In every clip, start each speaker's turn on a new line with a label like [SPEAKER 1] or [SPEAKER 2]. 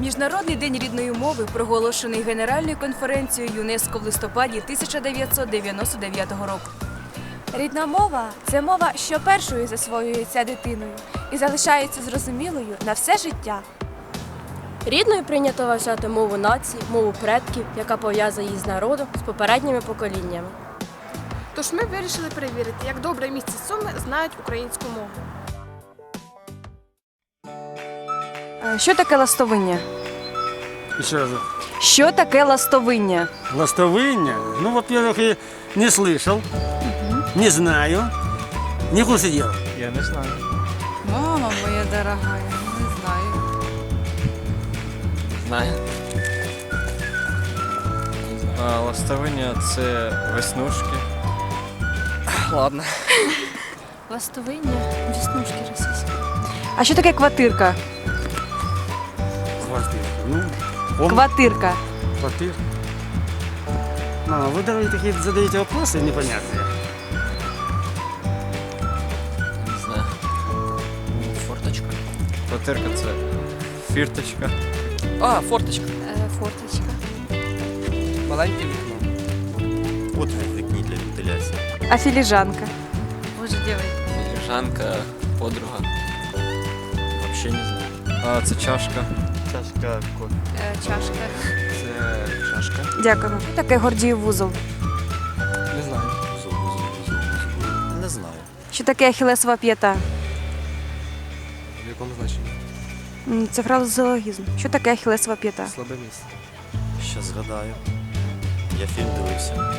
[SPEAKER 1] Міжнародний день рідної мови проголошений Генеральною конференцією ЮНЕСКО в листопаді 1999 року.
[SPEAKER 2] Рідна мова це мова, що першою засвоюється дитиною і залишається зрозумілою на все життя.
[SPEAKER 3] Рідною прийнято вважати мову нації, мову предків, яка пов'язує її з народом з попередніми поколіннями.
[SPEAKER 4] Тож ми вирішили перевірити, як добре місце Суми знають українську мову.
[SPEAKER 1] Що таке ластовиння?
[SPEAKER 5] Еще раз.
[SPEAKER 1] Що таке ластовиння?
[SPEAKER 5] Ластовыня? Ну, во-первых, я не слышал, не знаю, не в курсе дела.
[SPEAKER 6] Я не знаю.
[SPEAKER 7] Мама моя дорогая, не знаю.
[SPEAKER 6] Знаю. А, ластовиння це веснушки. Ладно.
[SPEAKER 3] Ластовиння, віснушки російські.
[SPEAKER 1] А що таке квартирка? Квартирка.
[SPEAKER 5] квартира. Мама, вы давай такие задаете вопросы непонятные.
[SPEAKER 6] Не знаю. Форточка. Квартирка це фірточка. А, форточка.
[SPEAKER 3] Е, форточка.
[SPEAKER 6] Маленьке вікно.
[SPEAKER 8] От вікні для вентиляції.
[SPEAKER 1] А філіжанка?
[SPEAKER 7] Боже, делай.
[SPEAKER 6] Жанка, подруга. Вообще не знаю. А, це чашка.
[SPEAKER 8] Чашка кофе.
[SPEAKER 7] Е, чашка.
[SPEAKER 6] Це чашка.
[SPEAKER 1] Дякую. Таке Гордіїв вузол?
[SPEAKER 6] Не знаю.
[SPEAKER 8] Не знаю.
[SPEAKER 1] Що таке ахілесова п'ята?
[SPEAKER 6] В якому значенні?
[SPEAKER 1] М, Це фразеологізм. Що таке ахілесова п'ята?
[SPEAKER 6] Слабе місце.
[SPEAKER 8] Ще згадаю. Я фільм дивився.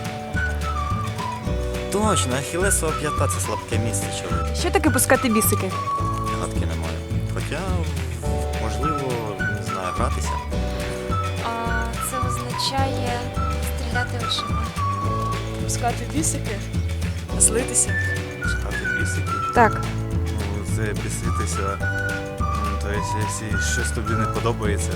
[SPEAKER 8] Точно, Ахілесова п'ята це слабке місце чоловік.
[SPEAKER 1] Що таке пускати бісики?
[SPEAKER 8] Гадки немає. Хоча, гратися.
[SPEAKER 9] А це означає стріляти очима.
[SPEAKER 3] Пускати бісики, злитися.
[SPEAKER 8] Читати бісики.
[SPEAKER 1] Так.
[SPEAKER 8] Ну, це біситися. Тобто, якщо щось тобі не подобається.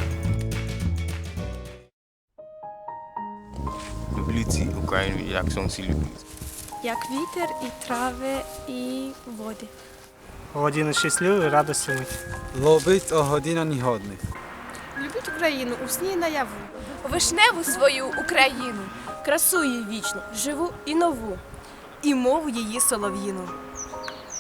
[SPEAKER 10] Люблю ці Україну, як сонці люблю.
[SPEAKER 2] Як вітер і трави, і води.
[SPEAKER 11] Година щасливої, радості мить.
[SPEAKER 10] Ловить о година негодних.
[SPEAKER 4] Любіть Україну у сні і наяву.
[SPEAKER 2] Вишневу свою Україну.
[SPEAKER 3] Красу її вічно, живу і нову.
[SPEAKER 1] І мову її солов'їну.